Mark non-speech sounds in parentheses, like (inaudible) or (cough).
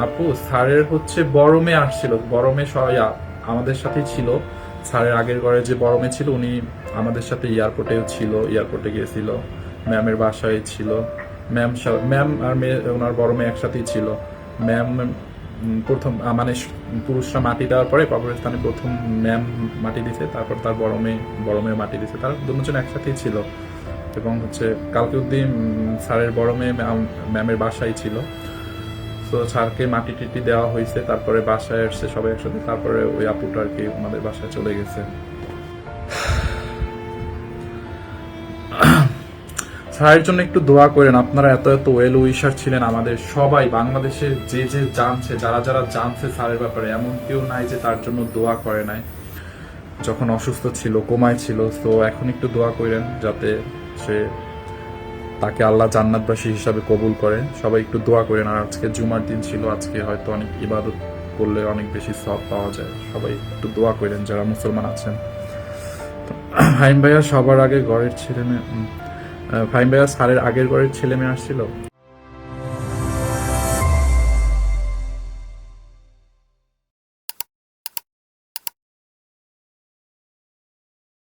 আপু, স্যারের হচ্ছে বরমে আসছিল। মেয়ে সবাই আমাদের সাথেই ছিল। স্যারের আগের ঘরে যে বড় মেয়ে ছিল, উনি আমাদের সাথে এয়ারপোর্টেও ছিল, এয়ারপোর্টে গিয়েছিল। ম্যামের বাসায় ছিল। ম্যাম ম্যাম আর মেয়ে, ওনার বড় মেয়ে একসাথেই ছিল। ম্যাম প্রথম মানে পুরুষরা মাটি দেওয়ার পরে কবরস্থানে প্রথম ম্যাম মাটি দিছে, তারপর তার বড় মেয়ে বড় মেয়ে মাটি দিছে। তারা দুজন একসাথেই ছিল। এবং হচ্ছে কালকে অব্দি স্যারের ম্যাম- ম্যামের বাসায় ছিল। তো স্যারকে মাটি টিটি দেওয়া হয়েছে, তারপরে বাসায় এসছে সবাই একসাথে, তারপরে ওই আপুটা আর কি আমাদের বাসায় চলে গেছে। স্যারের জন্য একটু দোয়া করেন, আপনারা এত এত ওয়েল উইশার ছিলেন আমাদের সবাই, বাংলাদেশের যে যে জানছে, যারা যারা জানছে স্যারের ব্যাপারে, এমন কেউ নাই যে তার জন্য দোয়া করে নাই। যখন অসুস্থ ছিল, কোমায় ছিল, তো এখন একটু দোয়া করেন যাতে সে তাকে আল্লাহ জান্নাতবাসী হিসাবে কবুল করেন সবাই একটু দোয়া করেন, আর আজকে জুমার দিন ছিল, আজকে হয়তো অনেক ইবাদত করলে অনেক বেশি সব পাওয়া যায়। সবাই একটু দোয়া করেন, যারা মুসলমান আছেন। (clears throat) ফাইম ভাইয়া সবার আগে ঘরের ছেলে মেয়ে ফাইম ভাইয়া সারের আগের ঘরের ছেলে মেয়ে আসছিল?